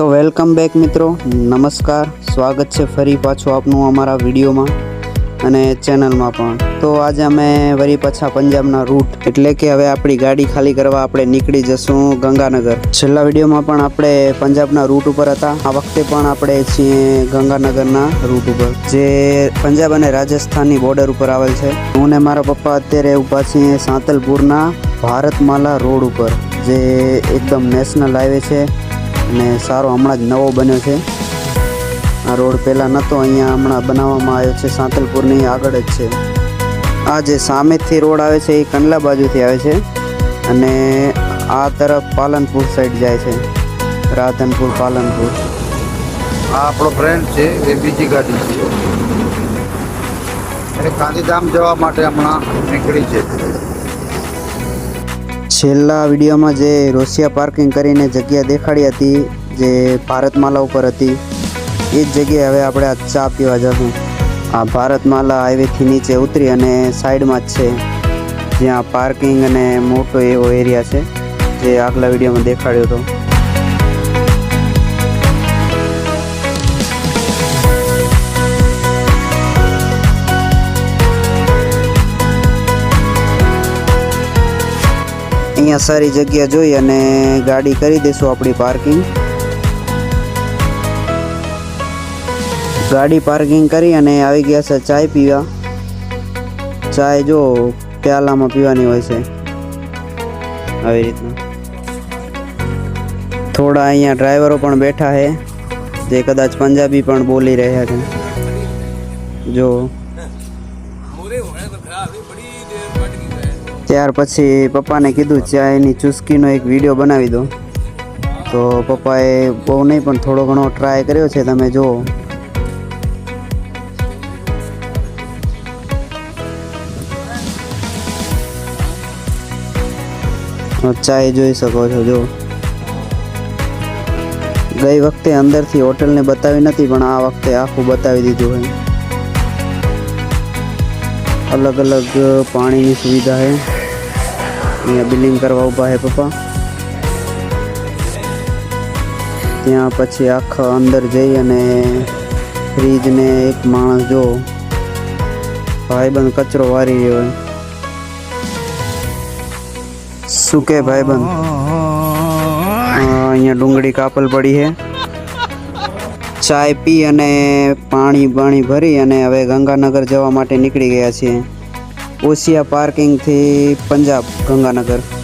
તો welcome back મિત્રો. નમસ્કાર. સ્વાગત છે ફરી પાછું આપનું અમારા વિડીયોમાં અને ચેનલમાં પણ. તો આજે અમે વરી પાછા પંજાબના રૂટ એટલે કે હવે આપણી ગાડી ખાલી કરવા આપણે નીકળી જશું ગંગાનગર. છેલ્લા વિડીયોમાં પણ આપણે પંજાબના રૂટ ઉપર હતા. આ વખતે પણ આપણે છીએ ગંગાનગરના રૂટ ઉપર, જે પંજાબ અને રાજસ્થાનની બોર્ડર ઉપર આવેલ છે. હું ને મારા પપ્પા અત્યારે ઊભા છીએ સાંતલપુરના ભારતમાલા રોડ ઉપર, જે એકદમ નેશનલ હાઈવે છે. અને સારો હમણાં જ નવો બન્યો છે. આ રોડ પહેલાં નહોતો અહીંયા હમણાં બનાવવામાં આવ્યો છે. સાંતલપુરની આગળ જ છે. આ જે સામેથી રોડ આવે છે, એ કંડલા બાજુથી આવે છે અને આ તરફ પાલનપુર સાઈડ જાય છે. રાધનપુર, પાલનપુર. આ આપણો ફ્રેન્ડ છે, એ બીજી ગાડી છે. એ ગાંધીધામ જવા માટે હમણાં નીકળી છે. છેલ્લા વિડીયોમાં જે રોસિયા પાર્કિંગ કરીને જગ્યા દેખાડી હતી, જે ભારતમાલા ઉપર હતી, એ જ જગ્યાએ હવે આપણે આ ચા પીવા જશું. આ ભારતમાલા હાઈવેથી નીચે ઉતરી અને સાઈડમાં જ છે, જ્યાં પાર્કિંગ અને મોટો એવો એરિયા છે, જે આગલા વિડીયોમાં દેખાડ્યો હતો. અહીંયા સારી જગ્યા જોઈ અને ગાડી કરી દઈશું આપણી પાર્કિંગ. ગાડી પાર્કિંગ કરી અને આવી ગયા છે ચાય પીવા. ચાય જો પ્યાલામાં પીવાની હોય છે. આવી રીતના. થોડા અહીંયા ડ્રાઈવરો પણ બેઠા છે, જે કદાચ પંજાબી પણ બોલી રહ્યા છે. જો. ત્યાર પછી પપ્પાને કીધું ચાયની ચુસ્કીનો એક વીડિયો બનાવી દો. તો પપ્પાએ બહુ નહીં, પણ થોડો ઘણો ટ્રાય કર્યો છે, તમે જુઓ. ચાય જોઈ શકો છો જો ગઈ વખતે અંદરથી હોટલને બતાવી નથી, પણ આ વખતે આખું બતાવી દીધું હોય. અલગ અલગ પાણીની સુવિધા છે. અહીંયા બિલિંગ કરવા ઊભા છે પપ્પા. ત્યાં પછી આખા અંદર જઈ અને ફ્રીજને એક માણસ જો ભાઈબંધ કચરો વારી રહ્યો હોય. શું કે ભાઈબંધ? અહીંયા ડુંગળી કાપલ પડી છે. ચાય પી અને પાણી પાણી ભરી અને હવે ગંગાનગર જવા માટે નીકળી ગયા છીએ. ઓસિયા પાર્કિંગથી પંજાબ ગંગાનગર.